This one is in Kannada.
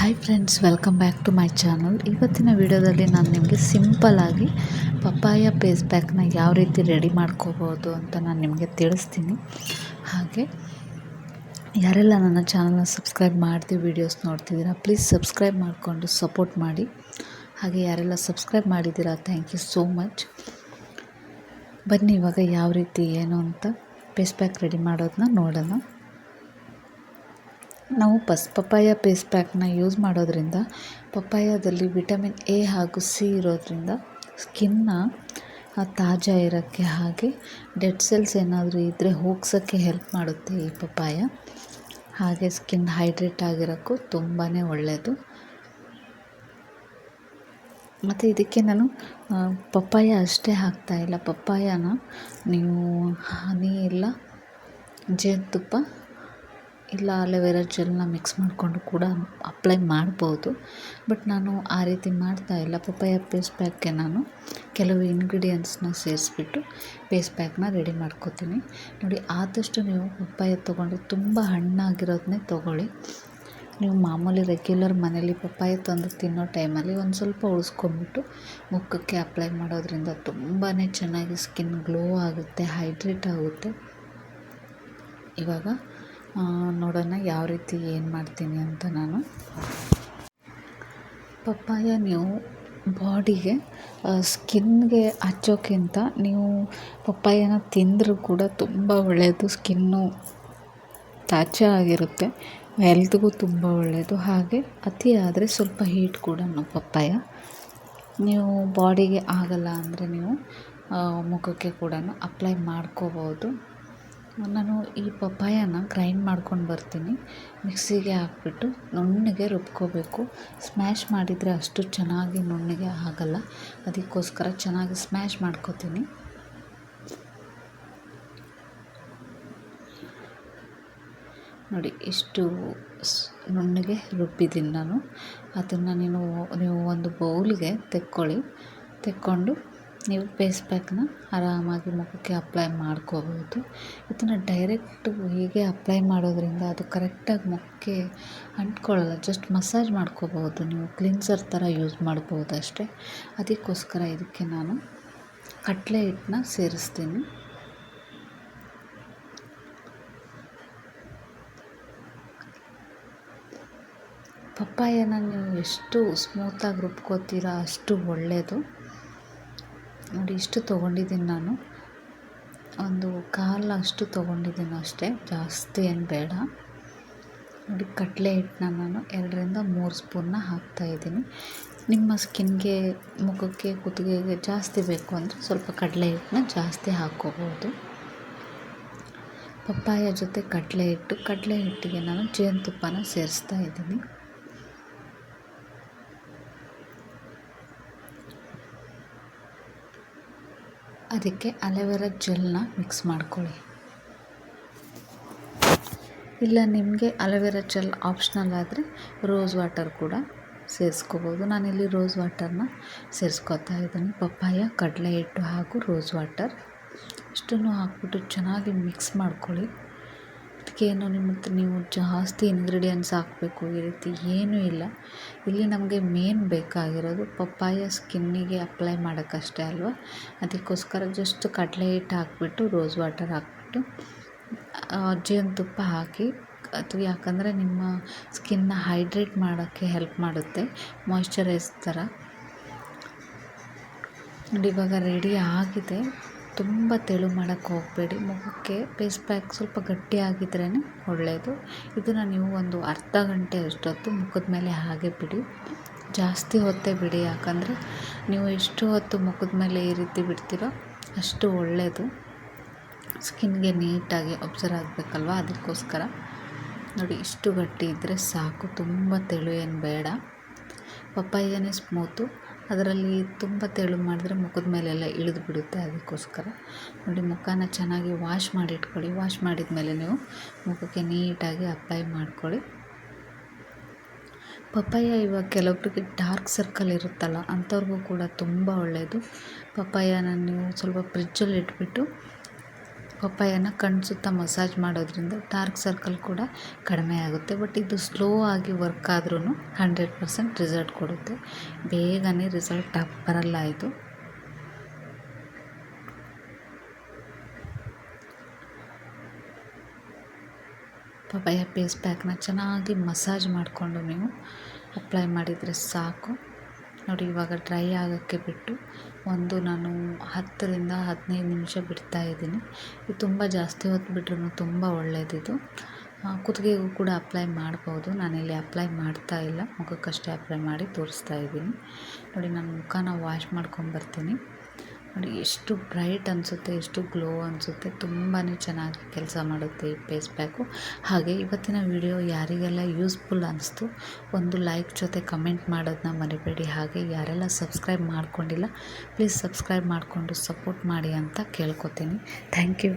Hi friends welcome back to my channel ಇವತ್ತಿನ ವಿಡಿಯೋದಲ್ಲಿ ನಾನು ನಿಮಗೆ ಸಿಂಪಲಾಗಿ ಪಪ್ಪಾಯ ಪೇಸ್ ಪ್ಯಾಕ್ನ ಯಾವ ರೀತಿ ರೆಡಿ ಮಾಡ್ಕೋಬೋದು ಅಂತ ನಾನು ನಿಮಗೆ ತಿಳಿಸ್ತೀನಿ. ಹಾಗೆ, ಯಾರೆಲ್ಲ ನನ್ನ ಚಾನಲ್ನ ಸಬ್ಸ್ಕ್ರೈಬ್ ಮಾಡ್ತೀವಿ ವೀಡಿಯೋಸ್ ನೋಡ್ತಿದ್ದೀರಾ ಪ್ಲೀಸ್ ಸಬ್ಸ್ಕ್ರೈಬ್ ಮಾಡಿಕೊಂಡು ಸಪೋರ್ಟ್ ಮಾಡಿ. ಹಾಗೆ ಯಾರೆಲ್ಲ ಸಬ್ಸ್ಕ್ರೈಬ್ ಮಾಡಿದ್ದೀರಾ ಥ್ಯಾಂಕ್ ಯು ಸೋ ಮಚ್ ಬನ್ನಿ ಇವಾಗ ಯಾವ ರೀತಿ ಏನು ಅಂತ ಪೇಸ್ ಪ್ಯಾಕ್ ರೆಡಿ ಮಾಡೋದನ್ನ ನೋಡೋಣ. ನಾವು ಪಸ್ ಪಪ್ಪಾಯ ಪೇಸ್ ಪ್ಯಾಕ್ನ ಯೂಸ್ ಮಾಡೋದ್ರಿಂದ ಪಪ್ಪಾಯದಲ್ಲಿ ವಿಟಮಿನ್ ಎ ಹಾಗೂ ಸಿ ಇರೋದ್ರಿಂದ ಸ್ಕಿನ್ನ ತಾಜಾ ಇರೋಕ್ಕೆ ಹಾಗೆ ಡೆಡ್ ಸೆಲ್ಸ್ ಏನಾದರೂ ಇದ್ದರೆ ಹೋಗ್ಸೋಕ್ಕೆ ಹೆಲ್ಪ್ ಮಾಡುತ್ತೆ ಈ ಪಪ್ಪಾಯ. ಹಾಗೆ ಸ್ಕಿನ್ ಹೈಡ್ರೇಟ್ ಆಗಿರೋಕ್ಕೂ ತುಂಬಾ ಒಳ್ಳೆಯದು ಮತ್ತು ಇದಕ್ಕೆ ನಾನು ಪಪ್ಪಾಯ ಅಷ್ಟೇ ಹಾಕ್ತಾಯಿಲ್ಲ ಪಪ್ಪಾಯನ ನೀವು ಹನಿ ಇಲ್ಲ, ಜೇನುತುಪ್ಪ ಇಲ್ಲ ಅಲೋವೆರಾ ಜೆಲ್ನ ಮಿಕ್ಸ್ ಮಾಡಿಕೊಂಡು ಕೂಡ ಅಪ್ಲೈ ಮಾಡ್ಬೋದು. ಬಟ್ ನಾನು ಆ ರೀತಿ ಮಾಡ್ತಾ ಇಲ್ಲ. ಪಪ್ಪಾಯ ಪೇಸ್ ಪ್ಯಾಕ್ಗೆ ನಾನು ಕೆಲವು ಇಂಗ್ರೀಡಿಯೆಂಟ್ಸ್ನ ಸೇರಿಸ್ಬಿಟ್ಟು ಪೇಸ್ ಪ್ಯಾಕ್ನ ರೆಡಿ ಮಾಡ್ಕೋತೀನಿ. ನೋಡಿ, ಆದಷ್ಟು ನೀವು ಪಪ್ಪಾಯ ತೊಗೊಂಡು ತುಂಬ ಹಣ್ಣಾಗಿರೋದನ್ನೇ ತೊಗೊಳ್ಳಿ. ನೀವು ಮಾಮೂಲಿ ರೆಗ್ಯುಲರ್ ಮನೇಲಿ ಪಪ್ಪಾಯ ತಂದು ತಿನ್ನೋ ಟೈಮಲ್ಲಿ ಒಂದು ಸ್ವಲ್ಪ ಉಳಿಸ್ಕೊಂಬಿಟ್ಟು ಮುಖಕ್ಕೆ ಅಪ್ಲೈ ಮಾಡೋದ್ರಿಂದ ತುಂಬಾ ಚೆನ್ನಾಗಿ ಸ್ಕಿನ್ ಗ್ಲೋ ಆಗುತ್ತೆ ಹೈಡ್ರೇಟ್ ಆಗುತ್ತೆ. ಇವಾಗ ನೋಡೋಣ ಯಾವ ರೀತಿ ಏನು ಮಾಡ್ತೀನಿ ಅಂತ ನಾನು. ಪಪ್ಪಾಯ ನೀವು ಬಾಡಿಗೆ ಸ್ಕಿನ್ಗೆ ಹಚ್ಚೋಕ್ಕಿಂತ ನೀವು ಪಪ್ಪಾಯನ ತಿಂದರೂ ಕೂಡ ತುಂಬ ಒಳ್ಳೆಯದು ಸ್ಕಿನ್ನು ತಾಜಾ ಆಗಿರುತ್ತೆ, ಹೆಲ್ತ್ಗೂ ತುಂಬ ಒಳ್ಳೆಯದು ಹಾಗೆ ಅತಿ ಆದರೆ ಸ್ವಲ್ಪ ಹೀಟ್ ಕೂಡ ಪಪ್ಪಾಯ. ನೀವು ಬಾಡಿಗೆ ಆಗಲ್ಲ ಅಂದರೆ ನೀವು ಮುಖಕ್ಕೆ ಕೂಡ ಅಪ್ಲೈ ಮಾಡ್ಕೋಬೋದು. ನಾನು ಈ ಪಪ್ಪಾಯನ ಗ್ರೈಂಡ್ ಮಾಡ್ಕೊಂಡು ಬರ್ತೀನಿ. ಮಿಕ್ಸಿಗೆ ಹಾಕ್ಬಿಟ್ಟು ನುಣ್ಣಗೆ ರುಬ್ಕೋಬೇಕು. ಸ್ಮ್ಯಾಶ್ ಮಾಡಿದರೆ ಅಷ್ಟು ಚೆನ್ನಾಗಿ ನುಣ್ಣಗೆ ಆಗಲ್ಲ. ಅದಕ್ಕೋಸ್ಕರ ಚೆನ್ನಾಗಿ ಸ್ಮ್ಯಾಶ್ ಮಾಡ್ಕೋತೀನಿ. ನೋಡಿ, ಇಷ್ಟು ನುಣ್ಣಗೆ ರುಬ್ಬಿದ್ದೀನಿ ನಾನು. ಅದನ್ನು ನೀನು, ನೀವು ಒಂದು ಬೌಲ್ಗೆ ತೆಕ್ಕೊಳ್ಳಿ. ತೆಕ್ಕೊಂಡು ನೀವು ಫೇಸ್ ಪ್ಯಾಕ್ನ ಆರಾಮಾಗಿ ಮುಖಕ್ಕೆ ಅಪ್ಲೈ ಮಾಡ್ಕೋಬೋದು ಇದನ್ನು ಡೈರೆಕ್ಟು ಹೀಗೆ ಅಪ್ಲೈ ಮಾಡೋದ್ರಿಂದ ಅದು ಕರೆಕ್ಟಾಗಿ ಮುಖಕ್ಕೆ ಅಂಟ್ಕೊಳ್ಳಲ್ಲ ಜಸ್ಟ್ ಮಸಾಜ್ ಮಾಡ್ಕೋಬೋದು ನೀವು. ಕ್ಲಿನ್ಸರ್ ಥರ ಯೂಸ್ ಮಾಡ್ಬೋದು ಅಷ್ಟೇ. ಅದಕ್ಕೋಸ್ಕರ ಇದಕ್ಕೆ ನಾನು ಕಟ್ಲೆ ಹಿಟ್ಟನ್ನ ಸೇರಿಸ್ತೀನಿ. ಪಪ್ಪಾಯನ ನೀವು ಎಷ್ಟು ಸ್ಮೂತಾಗಿ ರುಬ್ಕೋತೀರಾ ಅಷ್ಟು ಒಳ್ಳೆಯದು ನೋಡಿ, ಇಷ್ಟು ತೊಗೊಂಡಿದ್ದೀನಿ ನಾನು. ಒಂದು ಕಾಲು ಅಷ್ಟು ತೊಗೊಂಡಿದ್ದೀನಿ ಅಷ್ಟೇ. ಜಾಸ್ತಿ ಏನು ಬೇಡ. ನೋಡಿ, ಕಡಲೆ ಹಿಟ್ಟನ್ನ ನಾನು ಎರಡರಿಂದ ಮೂರು ಸ್ಪೂನ್ನ ಹಾಕ್ತಾಯಿದ್ದೀನಿ ನಿಮ್ಮ ಸ್ಕಿನ್ಗೆ, ಮುಖಕ್ಕೆ, ಕುತ್ತಿಗೆಗೆ ಜಾಸ್ತಿ ಬೇಕು ಅಂದರೆ ಸ್ವಲ್ಪ ಕಡಲೆ ಹಿಟ್ಟನ್ನ ಜಾಸ್ತಿ ಹಾಕ್ಕೋಬೋದು. ಪಪ್ಪಾಯ ಜೊತೆ ಕಡಲೆ ಹಿಟ್ಟು. ಕಡಲೆ ಹಿಟ್ಟಿಗೆ ನಾನು ಜೇನುತುಪ್ಪನ ಸೇರಿಸ್ತಾ ಇದ್ದೀನಿ. ಅದಕ್ಕೆ ಅಲೋವೆರಾ ಜೆಲ್ನ ಮಿಕ್ಸ್ ಮಾಡ್ಕೊಳ್ಳಿ. ಇಲ್ಲ, ನಿಮಗೆ ಅಲೋವೆರಾ ಜೆಲ್ ಆಪ್ಷನಲ್ ಆದರೆ ರೋಸ್ ವಾಟರ್ ಕೂಡ ಸೇರಿಸ್ಕೋಬೋದು. ನಾನಿಲ್ಲಿ ರೋಸ್ ವಾಟರ್ನ ಸೇರಿಸ್ಕೊತಾ ಇದ್ದೀನಿ. ಪಪ್ಪಾಯ ಕಡಲೆ ಹಿಟ್ಟು ಹಾಗೂ ರೋಸ್ ವಾಟರ್. ಇಷ್ಟನ್ನು ಹಾಕ್ಬಿಟ್ಟು ಚೆನ್ನಾಗಿ ಮಿಕ್ಸ್ ಮಾಡ್ಕೊಳ್ಳಿ. ಅದಕ್ಕೇನು ನಿಮ್ಮ ನೀವು ಜಾಸ್ತಿ ಇಂಗ್ರೀಡಿಯೆಂಟ್ಸ್ ಹಾಕಬೇಕು ಈ ರೀತಿ ಏನೂ ಇಲ್ಲ. ಇಲ್ಲಿ ನಮಗೆ ಮೇನ್ ಬೇಕಾಗಿರೋದು ಪಪ್ಪಾಯ ಸ್ಕಿನ್ನಿಗೆ ಅಪ್ಲೈ ಮಾಡೋಕ್ಕಷ್ಟೇ ಅಲ್ವಾ? ಅದಕ್ಕೋಸ್ಕರ ಜಸ್ಟ್ ಕಡಲೆ ಹಿಟ್ಟು ಹಾಕ್ಬಿಟ್ಟು ರೋಸ್ ವಾಟರ್ ಹಾಕ್ಬಿಟ್ಟು ಜೇನುತುಪ್ಪ ಹಾಕಿ, ಅದು ಯಾಕಂದರೆ ನಿಮ್ಮ ಸ್ಕಿನ್ನ ಹೈಡ್ರೇಟ್ ಮಾಡೋಕ್ಕೆ ಹೆಲ್ಪ್ ಮಾಡುತ್ತೆ ಮಾಯ್ಶ್ಚರೈಸ್ ಥರ. ನೋಡಿ, ಇವಾಗ ರೆಡಿ ಆಗಿದೆ. ತುಂಬ ತೆಳು ಮಾಡೋಕ್ಕೆ ಹೋಗಬೇಡಿ. ಮುಖಕ್ಕೆ ಫೇಸ್ ಪ್ಯಾಕ್ ಸ್ವಲ್ಪ ಗಟ್ಟಿಯಾಗಿದ್ರೇ ಒಳ್ಳೆಯದು ಇದನ್ನು ನೀವು ಒಂದು ಅರ್ಧ ಗಂಟೆ ಅಷ್ಟೊತ್ತು ಮುಖದ ಮೇಲೆ ಹಾಗೆ ಬಿಡಿ. ಜಾಸ್ತಿ ಹೊತ್ತೇ ಬಿಡಿ. ಯಾಕಂದರೆ ನೀವು ಎಷ್ಟು ಹೊತ್ತು ಮುಖದ ಮೇಲೆ ಈ ರೀತಿ ಬಿಡ್ತೀರೋ ಅಷ್ಟು ಒಳ್ಳೆಯದು ಸ್ಕಿನ್ಗೆ ನೀಟಾಗಿ ಅಬ್ಸರ್ವ್ ಆಗಬೇಕಲ್ವ? ಅದಕ್ಕೋಸ್ಕರ. ನೋಡಿ, ಇಷ್ಟು ಗಟ್ಟಿ ಇದ್ದರೆ ಸಾಕು. ತುಂಬ ತೆಳು ಏನು ಬೇಡ. ಪಪ್ಪಾಯನೇ ಸ್ಮೂತು ಅದರಲ್ಲಿ ತುಂಬ ತೆಳು ಮಾಡಿದ್ರೆ ಮುಖದ ಮೇಲೆಲ್ಲ ಇಳಿದು ಬಿಡುತ್ತೆ ಅದಕ್ಕೋಸ್ಕರ. ನೋಡಿ, ಮುಖನ ಚೆನ್ನಾಗಿ ವಾಶ್ ಮಾಡಿ ಇಟ್ಕೊಳ್ಳಿ ವಾಶ್ ಮಾಡಿದ ಮೇಲೆ ನೀವು ಮುಖಕ್ಕೆ ನೀಟಾಗಿ ಅಪ್ಲೈ ಮಾಡ್ಕೊಳ್ಳಿ. ಪಪ್ಪಾಯ ಇವಾಗ ಕೆಲವೊಬ್ಬರಿಗೆ ಡಾರ್ಕ್ ಸರ್ಕಲ್ ಇರುತ್ತಲ್ಲ, ಅಂಥವ್ರಿಗೂ ಕೂಡ ತುಂಬ ಒಳ್ಳೆಯದು ಪಪ್ಪಾಯನ ನೀವು ಸ್ವಲ್ಪ ಫ್ರಿಜ್ಜಲ್ಲಿ ಇಟ್ಬಿಟ್ಟು ಪಪ್ಪಾಯನ ಕಣ್ಣು ಸುತ್ತ ಮಸಾಜ್ ಮಾಡೋದ್ರಿಂದ ಡಾರ್ಕ್ ಸರ್ಕಲ್ ಕೂಡ ಕಡಿಮೆ ಆಗುತ್ತೆ. ಬಟ್ ಇದು ಸ್ಲೋ ಆಗಿ ವರ್ಕ್ ಆದ್ರೂ ಹಂಡ್ರೆಡ್ ಪರ್ಸೆಂಟ್ ರಿಸಲ್ಟ್ ಕೊಡುತ್ತೆ. ಬೇಗನೆ ರಿಸಲ್ಟ್ ಬರಲ್ಲ ಇದು. ಪಪ್ಪಾಯ ಪೇಸ್ ಪ್ಯಾಕ್ನ ಚೆನ್ನಾಗಿ ಮಸಾಜ್ ಮಾಡಿಕೊಂಡು ನೀವು ಅಪ್ಲೈ ಮಾಡಿದರೆ ಸಾಕು. ನೋಡಿ, ಇವಾಗ ಡ್ರೈ ಆಗೋಕ್ಕೆ ಬಿಟ್ಟು ಒಂದು ನಾನು ಹತ್ತರಿಂದ ಹದಿನೈದು ನಿಮಿಷ ಬಿಡ್ತಾ ಇದ್ದೀನಿ. ಇದು ತುಂಬ ಜಾಸ್ತಿ ಹೊತ್ತು ಬಿಟ್ರೂ ತುಂಬ ಒಳ್ಳೆಯದಿದು ಕುತ್ತಿಗೆಗೂ ಕೂಡ ಅಪ್ಲೈ ಮಾಡ್ಬೋದು. ನಾನಿಲ್ಲಿ ಅಪ್ಲೈ ಮಾಡ್ತಾ ಇಲ್ಲ. ಮುಖಕ್ಕಷ್ಟೇ ಅಪ್ಲೈ ಮಾಡಿ ತೋರಿಸ್ತಾ ಇದ್ದೀನಿ. ನೋಡಿ, ನಾನು ಮುಖನ ವಾಶ್ ಮಾಡ್ಕೊಂಬರ್ತೀನಿ ನೋಡಿ, ಎಷ್ಟು ಬ್ರೈಟ್ ಅನಿಸುತ್ತೆ, ಎಷ್ಟು ಗ್ಲೋ ಅನಿಸುತ್ತೆ ತುಂಬಾ ಚೆನ್ನಾಗಿ ಕೆಲಸ ಮಾಡುತ್ತೆ ಈ ಫೇಸ್ ಪ್ಯಾಕು. ಹಾಗೆ ಇವತ್ತಿನ ವಿಡಿಯೋ ಯಾರಿಗೆಲ್ಲ ಯೂಸ್ಫುಲ್ ಅನಿಸ್ತು, ಒಂದು ಲೈಕ್ ಜೊತೆ ಕಮೆಂಟ್ ಮಾಡೋದನ್ನ ಮರಿಬೇಡಿ. ಹಾಗೆ ಯಾರೆಲ್ಲ ಸಬ್ಸ್ಕ್ರೈಬ್ ಮಾಡ್ಕೊಂಡಿಲ್ಲ, ಪ್ಲೀಸ್ ಸಬ್ಸ್ಕ್ರೈಬ್ ಮಾಡಿಕೊಂಡು ಸಪೋರ್ಟ್ ಮಾಡಿ ಅಂತ ಕೇಳ್ಕೊತೀನಿ. Thank you.